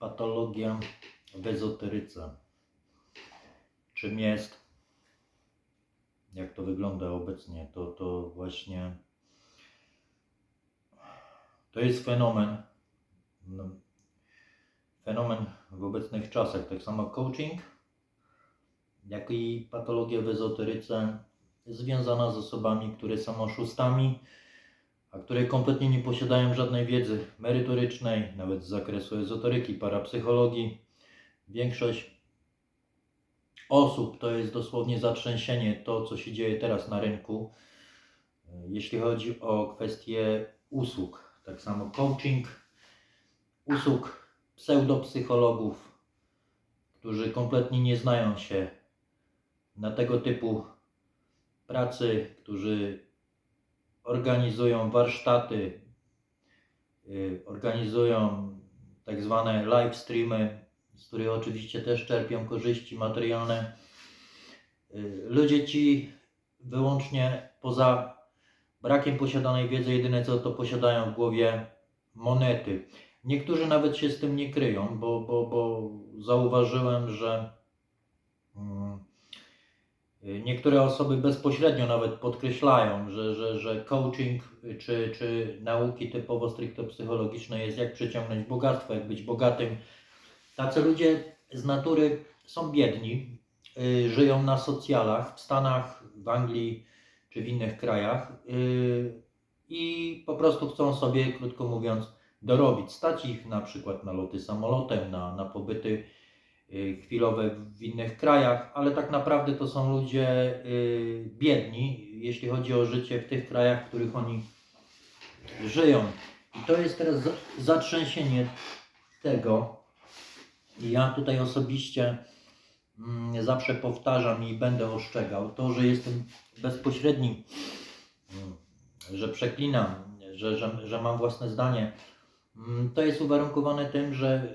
Patologia w ezoteryce. Czym jest? Jak to wygląda obecnie? To, to właśnie to jest fenomen. no, Fenomen w obecnych czasach. Tak samo coaching, jak i patologia w ezoteryce związana z osobami, które są oszustami, a które kompletnie nie posiadają żadnej wiedzy merytorycznej, nawet z zakresu ezoteryki, parapsychologii. Większość osób to jest dosłownie zatrzęsienie to, co się dzieje teraz na rynku, jeśli chodzi o kwestie usług. Tak samo coaching, usług pseudopsychologów, którzy kompletnie nie znają się na tego typu pracy, którzy organizują warsztaty, y, organizują tak zwane live streamy, z których oczywiście też czerpią korzyści materialne. Y, Ludzie ci wyłącznie poza brakiem posiadanej wiedzy, jedyne co to posiadają w głowie monety. Niektórzy nawet się z tym nie kryją, bo, bo, bo zauważyłem, że mm, niektóre osoby bezpośrednio nawet podkreślają, że, że, że coaching czy, czy nauki typowo stricte psychologiczne jest jak przyciągnąć bogactwo, jak być bogatym. Tacy ludzie z natury są biedni, y, żyją na socjalach w Stanach, w Anglii czy w innych krajach y, i po prostu chcą sobie, krótko mówiąc, dorobić. Stać ich na przykład na loty samolotem, na, na pobyty chwilowe w innych krajach, ale tak naprawdę to są ludzie y, biedni, jeśli chodzi o życie w tych krajach, w których oni żyją. I to jest teraz za- zatrzęsienie tego. Ja tutaj osobiście mm, zawsze powtarzam i będę ostrzegał to, że jestem bezpośredni, mm, że przeklinam, że, że, że mam własne zdanie. Mm, To jest uwarunkowane tym, że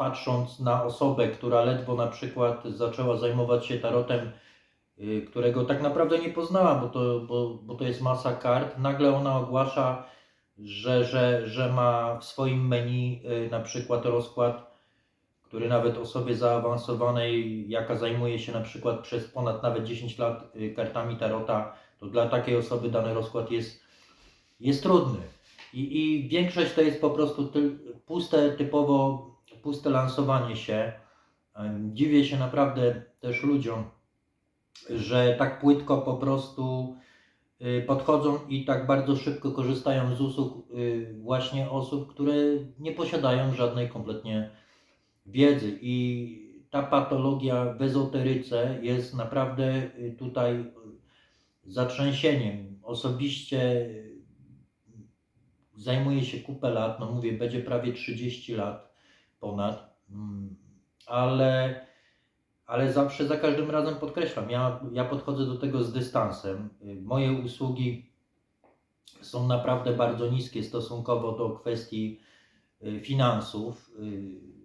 patrząc na osobę, która ledwo na przykład zaczęła zajmować się tarotem, y, którego tak naprawdę nie poznała, bo to, bo, bo to jest masa kart, nagle ona ogłasza, że, że, że ma w swoim menu y, na przykład rozkład, który nawet osobie zaawansowanej, jaka zajmuje się na przykład przez ponad nawet 10 lat y, kartami tarota, to dla takiej osoby dany rozkład jest, jest trudny. I, I większość to jest po prostu ty, puste, typowo puste lansowanie się. Em, Dziwię się naprawdę też ludziom, że tak płytko po prostu y, podchodzą i tak bardzo szybko korzystają z usług y, właśnie osób, które nie posiadają żadnej kompletnie wiedzy. I ta patologia w ezoteryce jest naprawdę y, tutaj zatrzęsieniem. Osobiście zajmuję się kupę lat, no mówię, będzie prawie 30 lat ponad, mm, ale, ale zawsze za każdym razem podkreślam, ja, ja podchodzę do tego z dystansem. Moje usługi są naprawdę bardzo niskie stosunkowo do kwestii y, finansów. Y,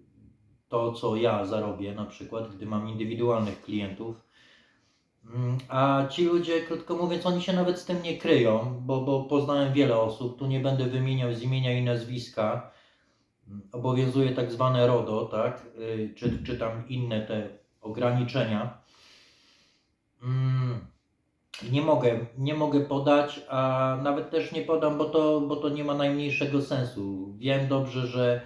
To, co ja zarobię, na przykład, gdy mam indywidualnych klientów. Mm, A ci ludzie, krótko mówiąc, oni się nawet z tym nie kryją, bo, bo poznałem wiele osób, tu nie będę wymieniał z imienia i nazwiska. Obowiązuje tak zwane RODO, tak? Y, Czy, czy tam inne te ograniczenia. Mm, Nie mogę, nie mogę podać, a nawet też nie podam, bo to, bo to nie ma najmniejszego sensu. Wiem dobrze, że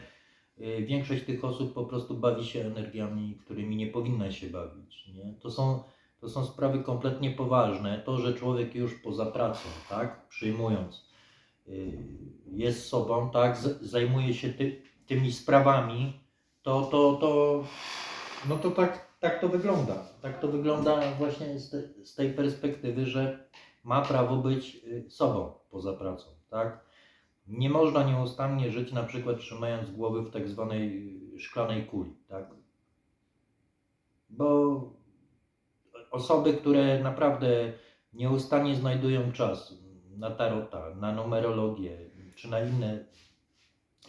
y, większość tych osób po prostu bawi się energiami, którymi nie powinna się bawić. Nie? To są to są sprawy kompletnie poważne. To, że człowiek już poza pracą, tak, przyjmując, y, jest sobą, tak, zajmuje się ty, tymi sprawami, to, to, to, no to tak, tak to wygląda. Tak to wygląda właśnie z, te, z tej perspektywy, że ma prawo być y, sobą poza pracą, tak. Nie można nieustannie żyć na przykład trzymając głowy w tak zwanej y, szklanej kuli, tak. Bo osoby, które naprawdę nieustannie znajdują czas na tarota, na numerologię, czy na inne,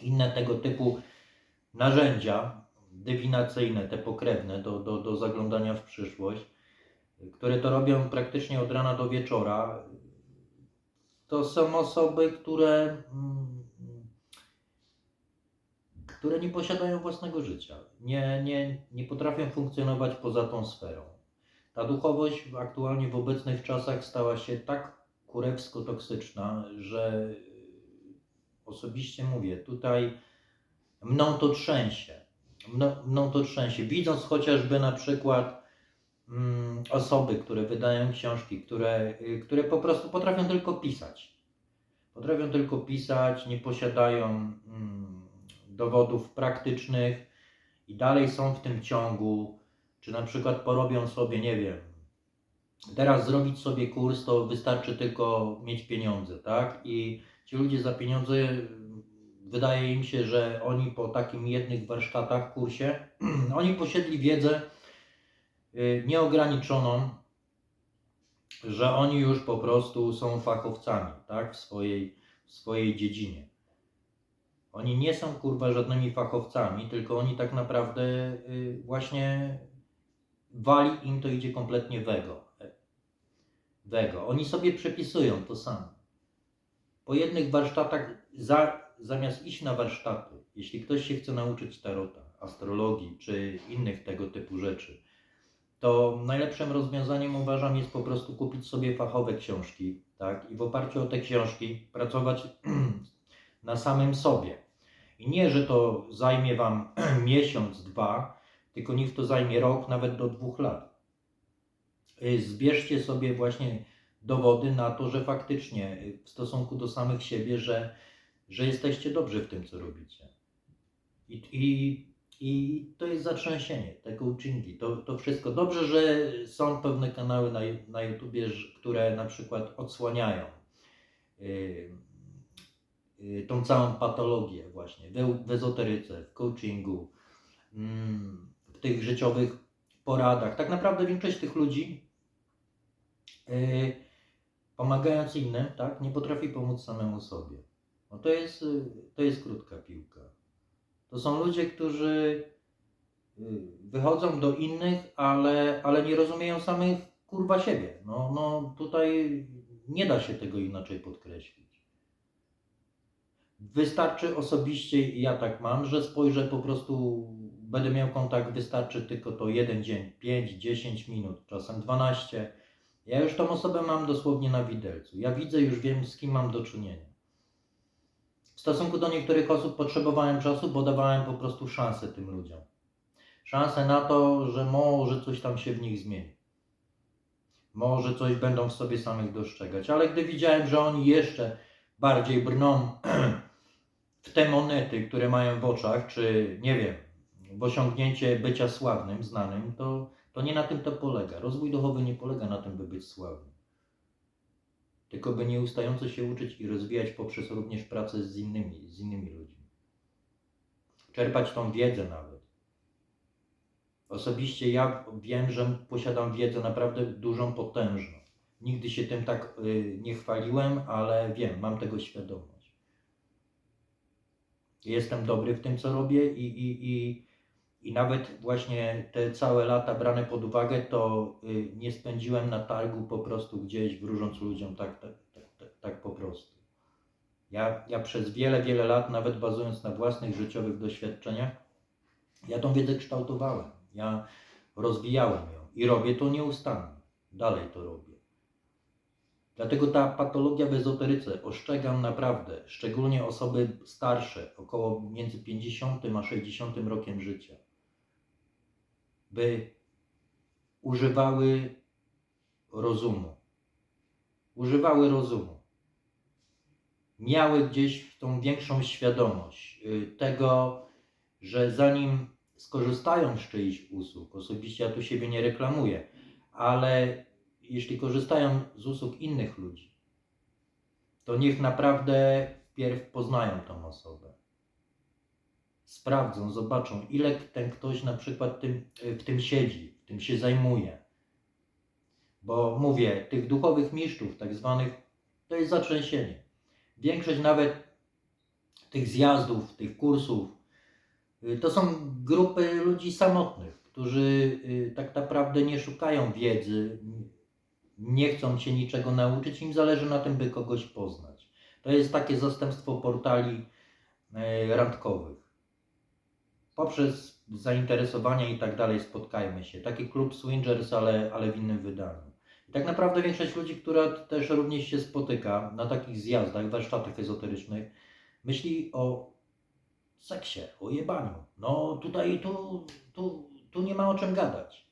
inne tego typu narzędzia dywinacyjne, te pokrewne do, do, do zaglądania w przyszłość, które to robią praktycznie od rana do wieczora, to są osoby, które mm, które nie posiadają własnego życia, nie, nie, nie potrafią funkcjonować poza tą sferą. Ta duchowość aktualnie w obecnych czasach stała się tak kurewsko toksyczna, że osobiście mówię, tutaj mną to trzęsie. Mną, mną to trzęsie. Widząc chociażby na przykład mm, osoby, które wydają książki, które, y, które po prostu potrafią tylko pisać. Potrafią tylko pisać, nie posiadają mm, dowodów praktycznych i dalej są w tym ciągu, czy na przykład porobią sobie, nie wiem, teraz zrobić sobie kurs, to wystarczy tylko mieć pieniądze, tak? I ci ludzie za pieniądze, wydaje im się, że oni po takim jednych warsztatach, kursie, oni posiedli wiedzę y, nieograniczoną, że oni już po prostu są fachowcami, tak? W swojej, w swojej dziedzinie. Oni nie są kurwa żadnymi fachowcami, tylko oni tak naprawdę y, właśnie wali im to idzie kompletnie wego. Wego. Oni sobie przepisują to samo. Po jednych warsztatach, za, zamiast iść na warsztaty, jeśli ktoś się chce nauczyć tarota, astrologii czy innych tego typu rzeczy, to najlepszym rozwiązaniem uważam jest po prostu kupić sobie fachowe książki, tak? I w oparciu o te książki pracować na samym sobie. I nie, że to zajmie Wam miesiąc, dwa, tylko niech to zajmie rok, nawet do dwóch lat. Y, Zbierzcie sobie właśnie dowody na to, że faktycznie w stosunku do samych siebie, że, że jesteście dobrzy w tym, co robicie. I, i, i to jest zatrzęsienie, te coachingi, to, to wszystko. Dobrze, że są pewne kanały na, na YouTubie, które na przykład odsłaniają yy, yy, tą całą patologię właśnie w, w ezoteryce, w coachingu, mm, w tych życiowych poradach. Tak naprawdę większość tych ludzi yy, pomagając innym, tak, nie potrafi pomóc samemu sobie. No to jest, y, to jest krótka piłka. To są ludzie, którzy y, wychodzą do innych, ale, ale nie rozumieją samych kurwa siebie. No, no tutaj nie da się tego inaczej podkreślić. Wystarczy osobiście, ja tak mam, że spojrzę po prostu, będę miał kontakt, wystarczy tylko to jeden dzień, 5, 10 minut, czasem 12. Ja już tą osobę mam dosłownie na widelcu. Ja widzę, już wiem, z kim mam do czynienia. W stosunku do niektórych osób potrzebowałem czasu, bo dawałem po prostu szansę tym ludziom. Szansę na to, że może coś tam się w nich zmieni. Może coś będą w sobie samych dostrzegać. Ale gdy widziałem, że oni jeszcze bardziej brną w te monety, które mają w oczach, czy nie wiem, w osiągnięcie bycia sławnym, znanym, to, to nie na tym to polega. Rozwój duchowy nie polega na tym, by być sławnym. Tylko by nieustająco się uczyć i rozwijać poprzez również pracę z innymi, z innymi ludźmi. Czerpać tą wiedzę nawet. Osobiście ja wiem, że posiadam wiedzę naprawdę dużą, potężną. Nigdy się tym tak y, nie chwaliłem, ale wiem, mam tego świadomość. Jestem dobry w tym, co robię i, i, i, i nawet właśnie te całe lata brane pod uwagę, to y, nie spędziłem na targu po prostu gdzieś wróżąc ludziom tak, tak, tak, tak, tak po prostu. Ja, ja przez wiele, wiele lat, nawet bazując na własnych życiowych doświadczeniach, ja tą wiedzę kształtowałem. Ja rozwijałem ją i robię to nieustannie. Dalej to robię. Dlatego ta patologia w ezoteryce ostrzegam naprawdę, szczególnie osoby starsze, około między 50 a 60 rokiem życia, by używały rozumu. Używały rozumu. Miały gdzieś tą większą świadomość y, tego, że zanim skorzystają z czyichś usług, osobiście ja tu siebie nie reklamuję, ale jeśli korzystają z usług innych ludzi, to niech naprawdę wpierw poznają tą osobę. Sprawdzą, zobaczą, ile ten ktoś na przykład tym, w tym siedzi, tym się zajmuje. Bo mówię, tych duchowych mistrzów, tak zwanych, to jest zatrzęsienie. Większość nawet tych zjazdów, tych kursów, y, to są grupy ludzi samotnych, którzy y, tak naprawdę nie szukają wiedzy, nie chcą się niczego nauczyć, im zależy na tym, by kogoś poznać. To jest takie zastępstwo portali e, randkowych. Poprzez zainteresowania i tak dalej spotkajmy się. Taki klub Swingers, ale, ale w innym wydaniu. I tak naprawdę większość ludzi, która też również się spotyka na takich zjazdach, warsztatach ezoterycznych, myśli o seksie, o jebaniu. No tutaj tu, tu, tu nie ma o czym gadać.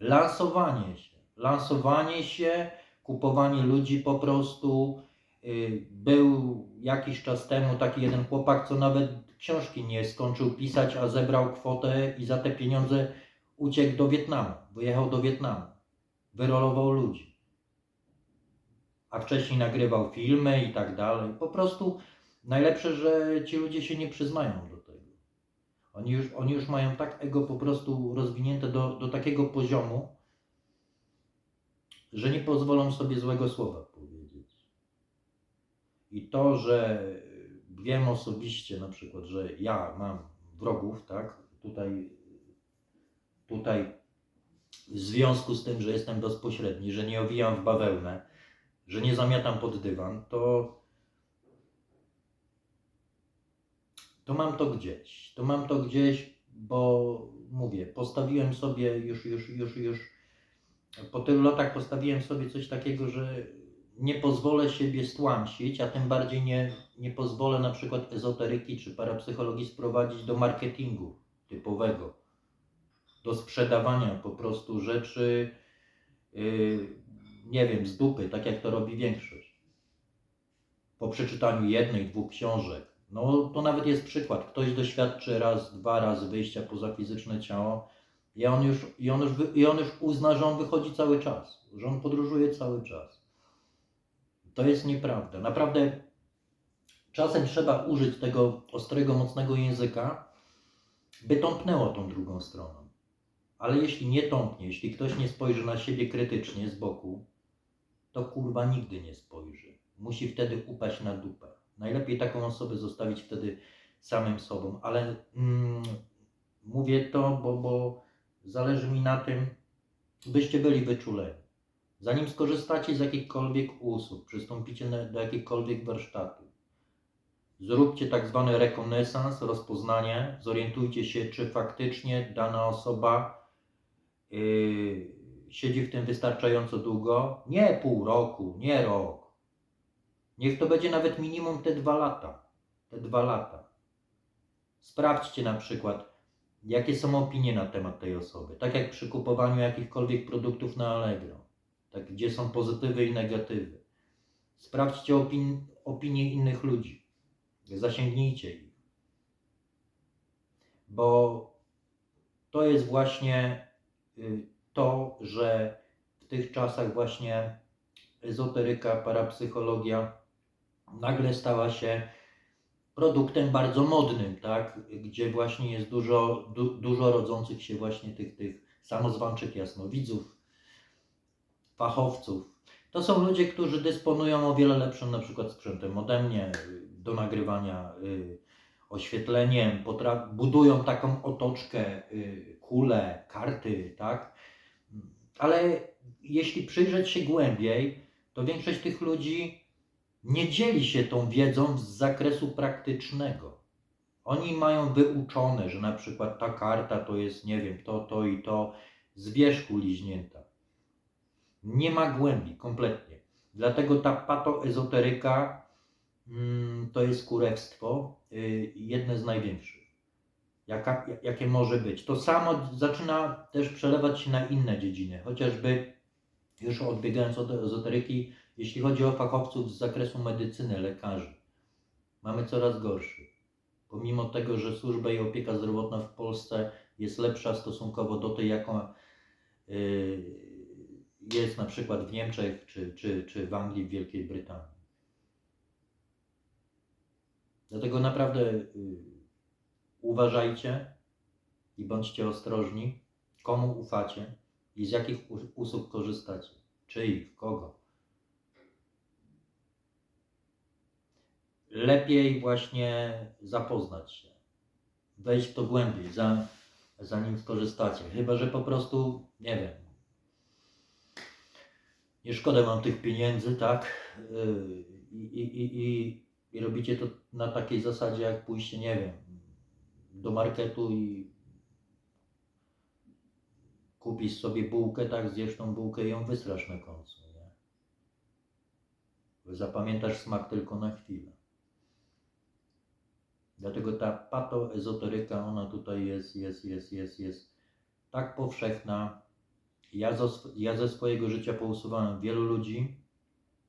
Lansowanie się. Lansowanie się, kupowanie ludzi po prostu. Yy, Był jakiś czas temu taki jeden chłopak, co nawet książki nie skończył pisać, a zebrał kwotę i za te pieniądze uciekł do Wietnamu. Wyjechał do Wietnamu. Wyrolował ludzi. A wcześniej nagrywał filmy i tak dalej. Po prostu najlepsze, że ci ludzie się nie przyznają do tego. Oni już, oni już mają tak ego po prostu rozwinięte do, do takiego poziomu, że nie pozwolą sobie złego słowa. I to, że wiem osobiście na przykład, że ja mam wrogów, tak, tutaj, tutaj w związku z tym, że jestem bezpośredni, że nie owijam w bawełnę, że nie zamiatam pod dywan, to to mam to gdzieś. To mam to gdzieś, bo mówię, postawiłem sobie już, już, już, już po tylu latach postawiłem sobie coś takiego, że nie pozwolę siebie stłamsić, a tym bardziej nie, nie pozwolę na przykład ezoteryki czy parapsychologii sprowadzić do marketingu typowego, do sprzedawania po prostu rzeczy, yy, nie wiem, z dupy, tak jak to robi większość. Po przeczytaniu jednej, dwóch książek. No to nawet jest przykład. Ktoś doświadczy raz, dwa razy wyjścia poza fizyczne ciało i on już, i on już, i on już uzna, że on wychodzi cały czas, że on podróżuje cały czas. To jest nieprawda. Naprawdę czasem trzeba użyć tego ostrego, mocnego języka, by tąpnęło tą drugą stroną. Ale jeśli nie tąpnie, jeśli ktoś nie spojrzy na siebie krytycznie z boku, to kurwa nigdy nie spojrzy. Musi wtedy upaść na dupę. Najlepiej taką osobę zostawić wtedy samym sobą, ale mm, mówię to, bo, bo zależy mi na tym, byście byli wyczuleni. Zanim skorzystacie z jakichkolwiek usług, przystąpicie do jakichkolwiek warsztatów, zróbcie tak zwany rekonesans, rozpoznanie, zorientujcie się, czy faktycznie dana osoba yy, siedzi w tym wystarczająco długo. Nie pół roku, nie rok. Niech to będzie nawet minimum te dwa lata. Te dwa lata. Sprawdźcie na przykład, jakie są opinie na temat tej osoby. Tak jak przy kupowaniu jakichkolwiek produktów na Allegro. Tak, gdzie są pozytywy i negatywy. Sprawdźcie opin- opinie innych ludzi. Zasięgnijcie ich. Bo to jest właśnie y, to, że w tych czasach właśnie ezoteryka, parapsychologia nagle stała się produktem bardzo modnym, tak? Gdzie właśnie jest dużo, du, dużo rodzących się właśnie tych, tych samozwańczych jasnowidzów, fachowców. To są ludzie, którzy dysponują o wiele lepszym na przykład sprzętem ode mnie do nagrywania, y, oświetleniem, budują taką otoczkę, y, kule, karty, tak? Ale jeśli przyjrzeć się głębiej, to większość tych ludzi nie dzieli się tą wiedzą z zakresu praktycznego. Oni mają wyuczone, że na przykład ta karta to jest, nie wiem, to, to i to z wierzchu liźnięta. Nie ma głębi kompletnie. Dlatego ta patoezoteryka mm, to jest kurewstwo, y, jedne z największych, jaka, jakie może być. To samo zaczyna też przelewać się na inne dziedziny, chociażby już odbiegając od ezoteryki, jeśli chodzi o fachowców z zakresu medycyny, lekarzy. Mamy coraz gorszy. Pomimo tego, że służba i opieka zdrowotna w Polsce jest lepsza stosunkowo do tej, jaką yy, jest na przykład w Niemczech, czy, czy, czy w Anglii, w Wielkiej Brytanii. Dlatego naprawdę yy, uważajcie i bądźcie ostrożni, komu ufacie i z jakich us- usług korzystacie. Czyich, kogo. Lepiej właśnie zapoznać się, wejść w to głębiej, za, zanim skorzystacie. Chyba, że po prostu, nie wiem, nie szkoda wam tych pieniędzy, tak? Yy, I, i, i, i, robicie to na takiej zasadzie, jak pójście, nie wiem, do marketu i kupisz sobie bułkę, tak, zjesz tą bułkę i ją wysrasz na końcu, nie? Zapamiętasz smak tylko na chwilę. Dlatego ta patoezoteryka, ona tutaj jest, jest, jest, jest, jest tak powszechna. Ja, ja ze swojego życia pousuwałem wielu ludzi.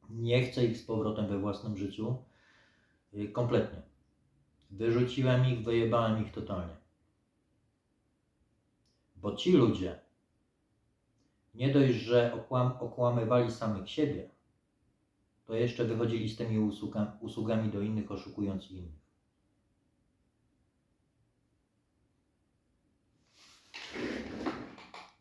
Nie chcę ich z powrotem we własnym życiu. Y, Kompletnie. Wyrzuciłem ich, wyjebałem ich totalnie. Bo ci ludzie nie dość, że okłam, okłamywali samych siebie, to jeszcze wychodzili z tymi usługami, usługami do innych, oszukując innych.